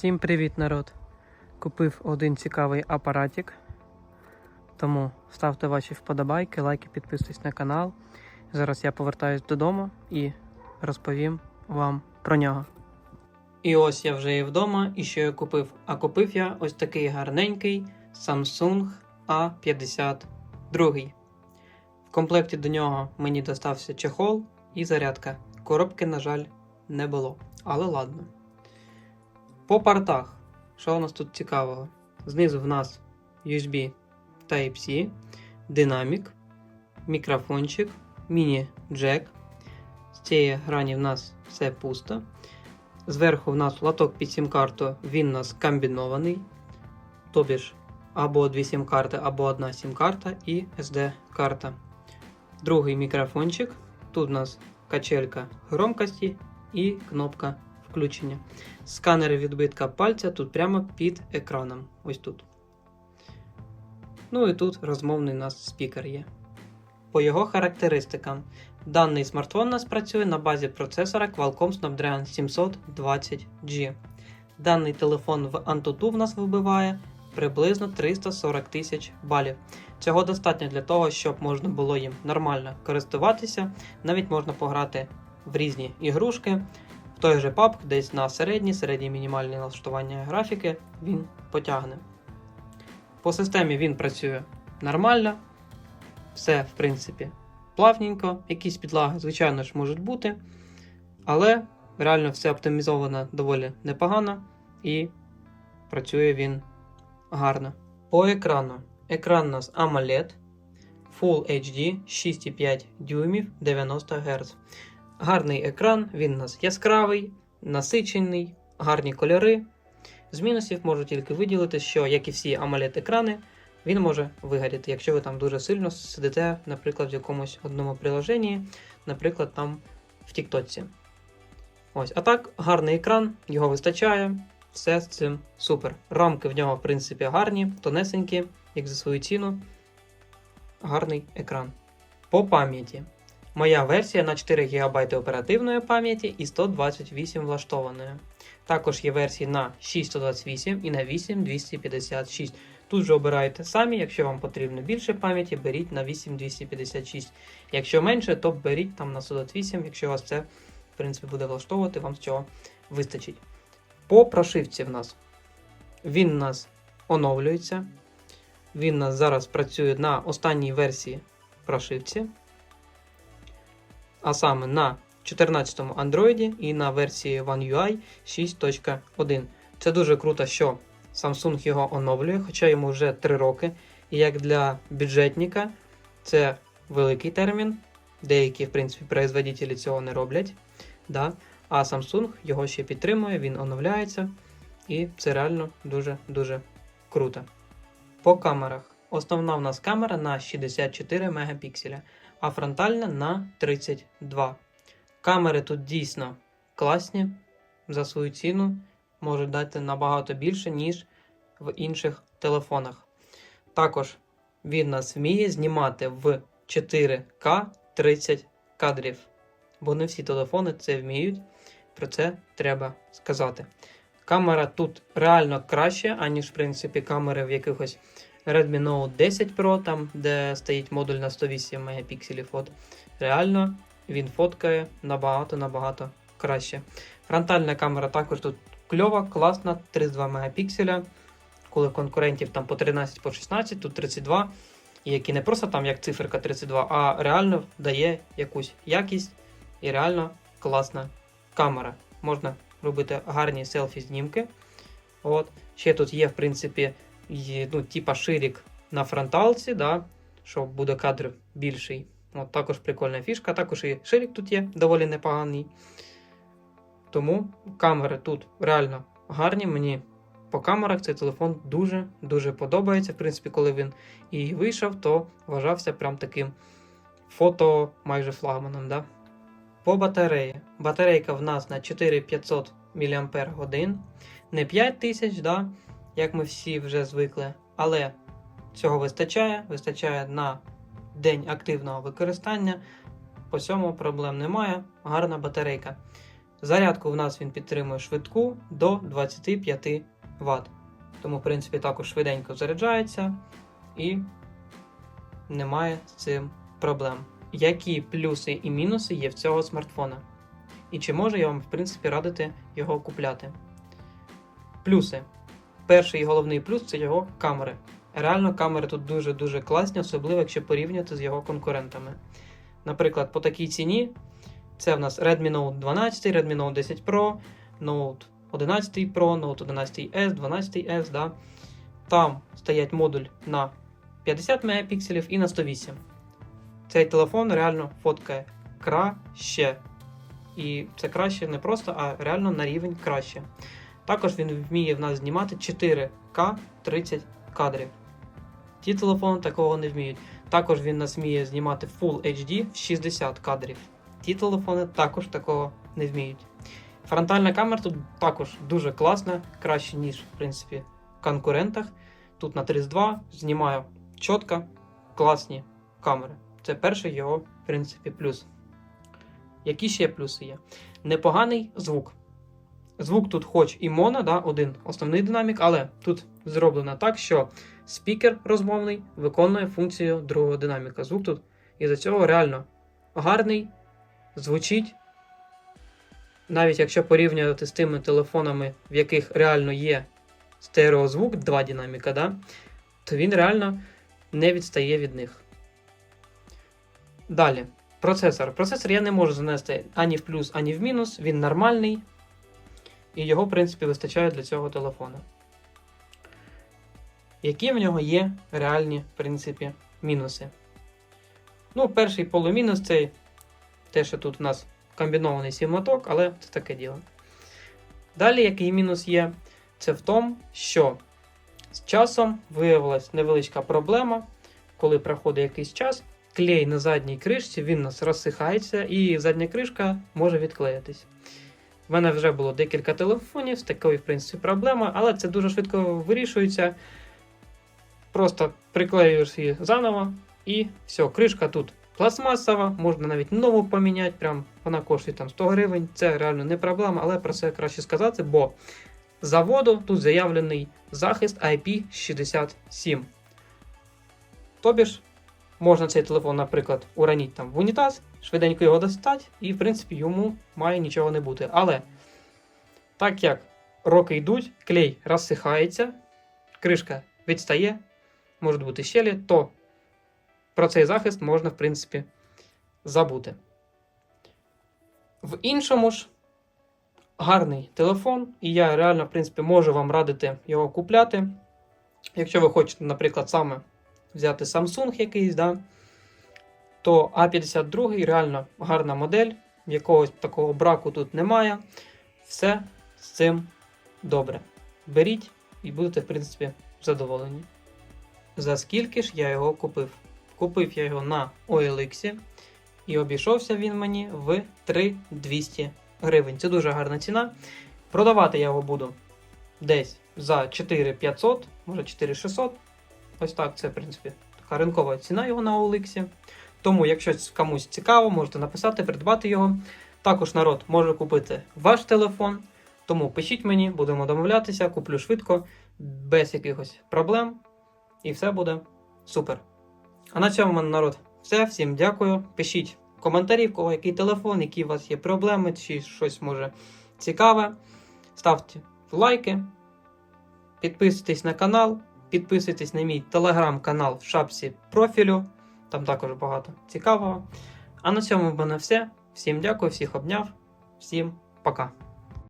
Всім привіт, народ! Купив один цікавий апаратик. Тому ставте ваші вподобайки, лайки, підписуйтесь на канал. Зараз я повертаюсь додому і розповім вам про нього. І ось я вже є вдома, і що я купив? А купив я ось такий гарненький Samsung A52. В комплекті до нього мені достався чехол і зарядка. Коробки, на жаль, не було. Але ладно. По портах. Що у нас тут цікавого? Знизу в нас USB Type-C, динамік, мікрофончик, міні-джек. З цієї грані в нас все пусто. Зверху в нас лоток під сім-карту, він у нас комбінований. Тобі ж або дві сім-карти, або одна сім-карта і SD-карта. Другий мікрофончик. Тут у нас качелька громкості і кнопка включення. Сканер відбитка пальця тут прямо під екраном. Ось тут. Ну і тут розмовний у нас спікер є. По його характеристикам. Даний смартфон у нас працює на базі процесора Qualcomm Snapdragon 720G. Даний телефон в Antutu в нас вибиває приблизно 340 тисяч балів. Цього достатньо для того, щоб можна було їм нормально користуватися. Навіть можна пограти в різні ігрушки. Той же PUBG, десь на середні, середні мінімальні налаштування графіки він потягне. По системі він працює нормально. Все, в принципі, плавненько. Якісь підлаги, звичайно ж, можуть бути. Але реально все оптимізовано доволі непогано і працює він гарно. По екрану. Екран у нас AMOLED Full HD 6,5 дюймів 90 Гц. Гарний екран, він у нас яскравий, насичений, гарні кольори. З мінусів можу тільки виділити, що, як і всі amoled екрани він може вигоріти, якщо ви там дуже сильно сидите, наприклад, в якомусь одному приложенні, наприклад, там в Тіктоці. Ось, а так, гарний екран, його вистачає, все з цим супер. Рамки в нього, в принципі, гарні, тонесенькі, як за свою ціну. Гарний екран. По пам'яті. Моя версія на 4 ГБ оперативної пам'яті і 128 влаштованої. Також є версії на 628 і на 8256. Тут же обираєте самі, якщо вам потрібно більше пам'яті, беріть на 8256. Якщо менше, то беріть там на 128, якщо вас це в принципі буде влаштовувати, вам з цього вистачить. По прошивці в нас він у нас оновлюється. Він нас зараз працює на останній версії прошивці а саме на 14-му Android і на версії One UI 6.1. Це дуже круто, що Samsung його оновлює, хоча йому вже 3 роки. І як для бюджетника, це великий термін. Деякі, в принципі, производителі цього не роблять. Да? А Samsung його ще підтримує, він оновляється. І це реально дуже-дуже круто. По камерах. Основна в нас камера на 64 мегапікселя а фронтальна на 32. Камери тут дійсно класні за свою ціну, можуть дати набагато більше, ніж в інших телефонах. Також він нас вміє знімати в 4К 30 кадрів. Бо не всі телефони це вміють, про це треба сказати. Камера тут реально краще, аніж, в принципі, камери в якихось Redmi Note 10 Pro, там, де стоїть модуль на 108 Мп фото. Реально він фоткає набагато-набагато краще. Фронтальна камера також тут кльова, класна, 32 Мп. Коли конкурентів там по 13 по 16, тут 32, які не просто там як циферка 32, а реально дає якусь якість і реально класна камера. Можна робити гарні селфі-знімки. От. Ще тут є, в принципі, і, ну, типа ширік на фронталці, да, що буде кадр більший. От Також прикольна фішка. Також і ширік тут є доволі непоганий. Тому камери тут реально гарні. Мені по камерах цей телефон дуже-дуже подобається. В принципі, коли він і вийшов, то вважався прям таким фото майже флагманом. Да? По батареї. Батарейка в нас на 4500 мАч, не 5000, да? Як ми всі вже звикли. Але цього вистачає, вистачає на день активного використання. По цьому проблем немає. Гарна батарейка. Зарядку в нас він підтримує швидку до 25 Вт. Тому, в принципі, також швиденько заряджається і немає з цим проблем. Які плюси і мінуси є в цього смартфона? І чи можу я вам, в принципі, радити його купляти? Плюси. Перший і головний плюс це його камери. Реально, камери тут дуже-дуже класні, особливо якщо порівняти з його конкурентами. Наприклад, по такій ціні це в нас Redmi Note 12, Redmi Note 10 Pro, Note 11 Pro, Note 11S, 12S. Да? Там стоять модуль на 50 Мп і на 108. Цей телефон реально фоткає краще. І це краще не просто, а реально на рівень краще. Також він вміє в нас знімати 4К 30 кадрів. Ті телефони такого не вміють. Також він нас вміє знімати Full HD в 60 кадрів. Ті телефони також такого не вміють. Фронтальна камера тут також дуже класна, краще, ніж в принципі в конкурентах. Тут на 32 знімаю чітко, класні камери. Це перший його, в принципі, плюс. Які ще плюси є? Непоганий звук. Звук тут, хоч і моно, да, один основний динамік, але тут зроблено так, що спікер розмовний виконує функцію другого динаміка. Звук тут із-за цього реально гарний, звучить. Навіть якщо порівнювати з тими телефонами, в яких реально є стереозвук, два динаміка, да, то він реально не відстає від них. Далі, процесор. Процесор я не можу занести ані в плюс, ані в мінус. Він нормальний. І його, в принципі, вистачає для цього телефона. Які в нього є реальні, в принципі, мінуси? Ну, перший полумінус це те, що тут у нас комбінований сімлоток, але це таке діло. Далі, який мінус є, це в тому, що з часом виявилась невеличка проблема, коли проходить якийсь час, клей на задній кришці він у нас розсихається, і задня кришка може відклеїтись. У мене вже було декілька телефонів з такою, в принципі, проблемою, але це дуже швидко вирішується. Просто приклеюєш її заново, і все, кришка тут пластмасова, можна навіть нову поміняти, прям вона коштує там 100 гривень. Це реально не проблема, але про це краще сказати, бо заводу тут заявлений захист IP67. Тобі можна цей телефон, наприклад, уронити там в унітаз, швиденько його достати, і, в принципі, йому має нічого не бути. Але так як роки йдуть, клей розсихається, кришка відстає, можуть бути щелі, то про цей захист можна, в принципі, забути. В іншому ж гарний телефон, і я реально, в принципі, можу вам радити його купляти. Якщо ви хочете, наприклад, саме взяти Samsung якийсь, да, то A52 реально гарна модель, якогось такого браку тут немає. Все з цим добре. Беріть і будете, в принципі, задоволені. За скільки ж я його купив? Купив я його на OLX і обійшовся він мені в 3200 гривень. Це дуже гарна ціна. Продавати я його буду десь за 4500, може 4600. Ось так, це, в принципі, така ринкова ціна його на OLX. Тому, якщо комусь цікаво, можете написати, придбати його. Також народ може купити ваш телефон. Тому пишіть мені, будемо домовлятися, куплю швидко, без якихось проблем. І все буде супер. А на цьому мене народ все. Всім дякую. Пишіть коментарі, в кого який телефон, які у вас є проблеми, чи щось може цікаве. Ставте лайки, підписуйтесь на канал, підписуйтесь на мій телеграм-канал в шапці профілю. Там також багато цікавого. А на цьому в мене все. Всім дякую, всіх обняв, всім пока.